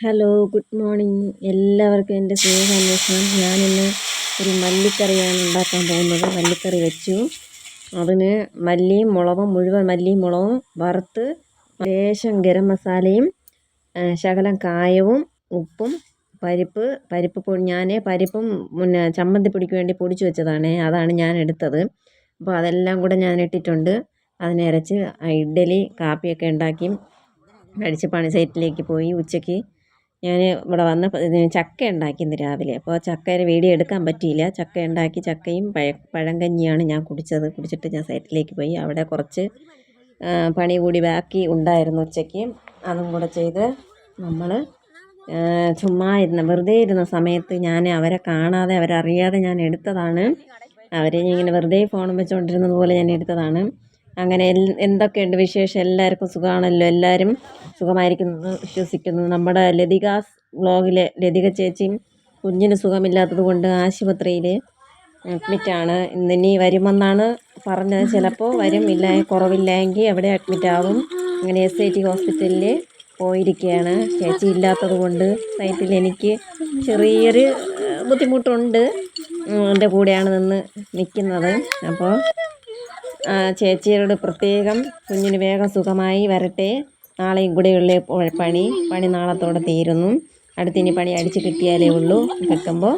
Hello good morning എല്ലാവർക്കും എന്റെ സ്നേഹാന്വേഷണം. ഞാനിന്ന് ഒരു മല്ലിക്കറിയാണ് ഉണ്ടാക്കാൻ പോകുന്നത്. മല്ലിക്കറി വെച്ചു. അതിന് മല്ലിയും മുളകും മുഴുവൻ മല്ലിയും മുളകും വറുത്ത് ലേശം ഗരം മസാലയും ശകലം കായവും ഉപ്പും പരിപ്പ് പരിപ്പ് പൊടി. ഞാൻ പരിപ്പും പിന്നെ ചമ്മന്തിപ്പൊടിക്ക് വേണ്ടി പൊടിച്ചു വെച്ചതാണ്. അതാണ് ഞാൻ എടുത്തത്. അപ്പോൾ അതെല്ലാം കൂടെ ഞാൻ ഇട്ടിട്ടുണ്ട്. അതിനെ അരച്ച് ഇഡ്ഡലി കാപ്പിയൊക്കെ ഉണ്ടാക്കി. അടിച്ച് പണി സൈറ്റിലേക്ക് പോയി ഉച്ചയ്ക്ക്. ഞാൻ ഇവിടെ വന്ന് ചക്ക ഉണ്ടാക്കി ഇന്ന് രാവിലെ അപ്പോൾ ചക്കയുടെ വീഡിയോ എടുക്കാൻ പറ്റിയില്ല. ചക്ക ഉണ്ടാക്കി ചക്കയും പഴ പഴങ്കഞ്ഞിയാണ് ഞാൻ കുടിച്ചത്. കുടിച്ചിട്ട് ഞാൻ സൈറ്റിലേക്ക് പോയി. അവിടെ കുറച്ച് പണി കൂടി ബാക്കി ഉണ്ടായിരുന്നു ഉച്ചയ്ക്ക്. അതും കൂടെ ചെയ്ത് നമ്മൾ ചുമ്മാ ഇരുന്ന വെറുതെ ഇരുന്ന സമയത്ത് ഞാൻ അവരെ കാണാതെ അവരറിയാതെ ഞാൻ എടുത്തതാണ്. അവരെ ഇങ്ങനെ വെറുതെ ഫോണും വെച്ചുകൊണ്ടിരുന്നത് പോലെ ഞാൻ എടുത്തതാണ്. അങ്ങനെ എന്തൊക്കെയുണ്ട് വിശേഷം? എല്ലാവർക്കും സുഖമാണല്ലോ? എല്ലാവരും സുഖമായിരിക്കുന്നു വിശ്വസിക്കുന്നു. നമ്മുടെ ലതികാസ് വ്ളോഗിലെ ലതിക ചേച്ചിയും കുഞ്ഞിന് സുഖമില്ലാത്തത് കൊണ്ട് ആശുപത്രിയിൽ അഡ്മിറ്റാണ് ഇന്നിനി വരുമെന്നാണ് പറഞ്ഞത്. ചിലപ്പോൾ വരും. ഇല്ല കുറവില്ലെങ്കിൽ അവിടെ അഡ്മിറ്റാവും അങ്ങനെ എസ് ഐ ടി ഹോസ്പിറ്റലിൽ പോയിരിക്കുകയാണ് ചേച്ചി ഇല്ലാത്തത് കൊണ്ട് സൈറ്റിൽ എനിക്ക് ചെറിയൊരു ബുദ്ധിമുട്ടുണ്ട്. എന്റെ കൂടെയാണ് നിന്ന് നിൽക്കുന്നത് അപ്പോൾ ചേച്ചിയോട് പ്രത്യേകം കുഞ്ഞിന് വേഗം സുഖമായി വരട്ടെ. നാളെയും കൂടെയുള്ള പണി പണി നാളത്തോടെ തീരുന്നു. അടുത്തിനി പണി അടിച്ച് കിട്ടിയാലേ ഉള്ളൂ. കിട്ടുമ്പോൾ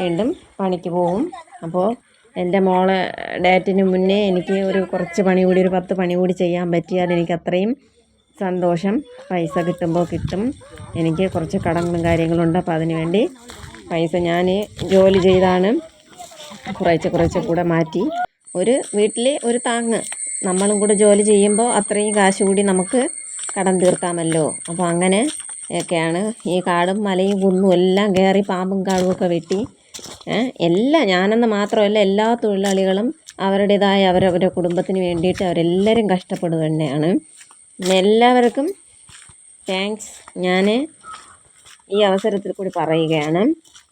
വീണ്ടും പണിക്ക് പോവും. അപ്പോൾ എന്റെ മോളെ ഡേറ്റിന് മുന്നേ എനിക്ക് ഒരു കുറച്ച് പണി കൂടി ഒരു പത്ത് പണി കൂടി ചെയ്യാൻ പറ്റിയാൽ എനിക്ക് അത്രയും സന്തോഷം. പൈസ കിട്ടുമ്പോൾ കിട്ടും. എനിക്ക് കുറച്ച് കടങ്ങളും കാര്യങ്ങളും ഉണ്ട്. അപ്പോൾ അതിന് വേണ്ടി പൈസ ഞാൻ ജോലി ചെയ്താണ്. കുറേശ്ശെ കുറേശ്ശെ കൂടെ മാറ്റി. ഒരു വീട്ടിൽ ഒരു താങ്ങ്. നമ്മളും കൂടെ ജോലി ചെയ്യുമ്പോൾ അത്രയും കാശ് കൂടി നമുക്ക് കടം തീർക്കാമല്ലോ. അപ്പോൾ അങ്ങനെ ഒക്കെയാണ് ഈ കാടും മലയും കുന്നും എല്ലാം കയറി പാമ്പും കാടും ഒക്കെ വെട്ടി എല്ലാം ഞാനെന്ന് മാത്രമല്ല എല്ലാ തൊഴിലാളികളും അവരുടേതായ അവരവരുടെ കുടുംബത്തിന് വേണ്ടിയിട്ട് അവരെല്ലാവരും കഷ്ടപ്പെടുക തന്നെയാണ്. എല്ലാവർക്കും താങ്ക്സ് ഞാൻ ഈ അവസരത്തിൽ കൂടി പറയുകയാണ്.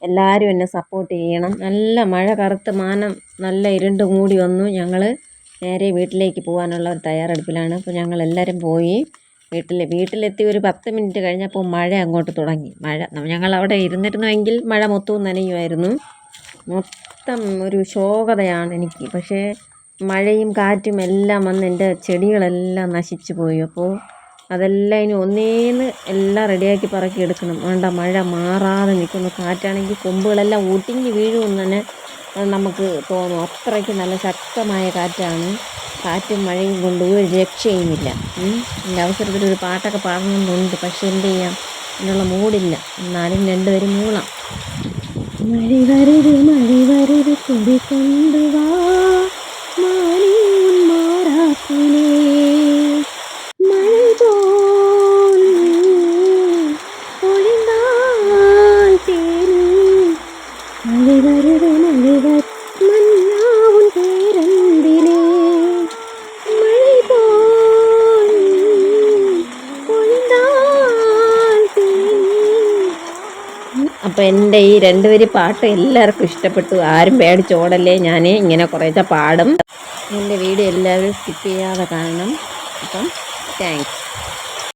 എല്ലാവരും എന്നെ സപ്പോർട്ട് ചെയ്യണം. നല്ല മഴ കറുത്ത് മാനം നല്ല ഇരുണ്ട് മൂടി വന്നു. ഞങ്ങൾ നേരെ വീട്ടിലേക്ക് പോകാനുള്ള ഒരു തയ്യാറെടുപ്പിലാണ്. അപ്പോൾ ഞങ്ങൾ എല്ലാവരും പോയി വീട്ടിൽ വീട്ടിലെത്തി ഒരു പത്ത് മിനിറ്റ് കഴിഞ്ഞപ്പോൾ മഴ അങ്ങോട്ട് തുടങ്ങി. മഴ ഞങ്ങൾ അവിടെ ഇരുന്നിരുന്നുവെങ്കിൽ മഴ മൊത്തവും നനയുമായിരുന്നു. മൊത്തം ഒരു ശോകതയാണ് എനിക്ക്. പക്ഷേ മഴയും കാറ്റും എല്ലാം വന്ന് എന്റെ ചെടികളെല്ലാം നശിച്ചു പോയി. അപ്പോൾ അതെല്ലാം ഇനി ഒന്നേന്ന് എല്ലാം റെഡിയാക്കി പറക്കി എടുക്കണം. വേണ്ട മഴ മാറാതെ നിൽക്കുന്നു. കാറ്റാണെങ്കിൽ കൊമ്പുകളെല്ലാം ഒടിഞ്ഞ് വീഴുമെന്ന് തന്നെ നമുക്ക് തോന്നും. അത്രയ്ക്ക് നല്ല ശക്തമായ കാറ്റാണ്. കാറ്റും മഴയും കൊണ്ട് ഒരു രക്ഷയുമില്ല. എന്റെ അവസരത്തിൽ ഒരു പാട്ടൊക്കെ പാടണമെന്നുണ്ട് പക്ഷെ എന്ത് ചെയ്യാം? അതിനുള്ള മൂടില്ല. എന്നാലും രണ്ടുപേരും മൂളാം. മഴ വരരുത് മഴ വരരുത് കൊണ്ടുവാ അപ്പോൾ എന്റെ ഈ രണ്ടുപേര് പാട്ട് എല്ലാവർക്കും ഇഷ്ടപ്പെട്ടു. ആരും പേടിച്ചോടല്ലേ ഞാൻ ഇങ്ങനെ കുറേശ്ശെ പാടും. എന്റെ വീഡിയോ എല്ലാവരും സ്കിപ്പ് ചെയ്യാതെ കാണണം. അപ്പം താങ്ക്സ്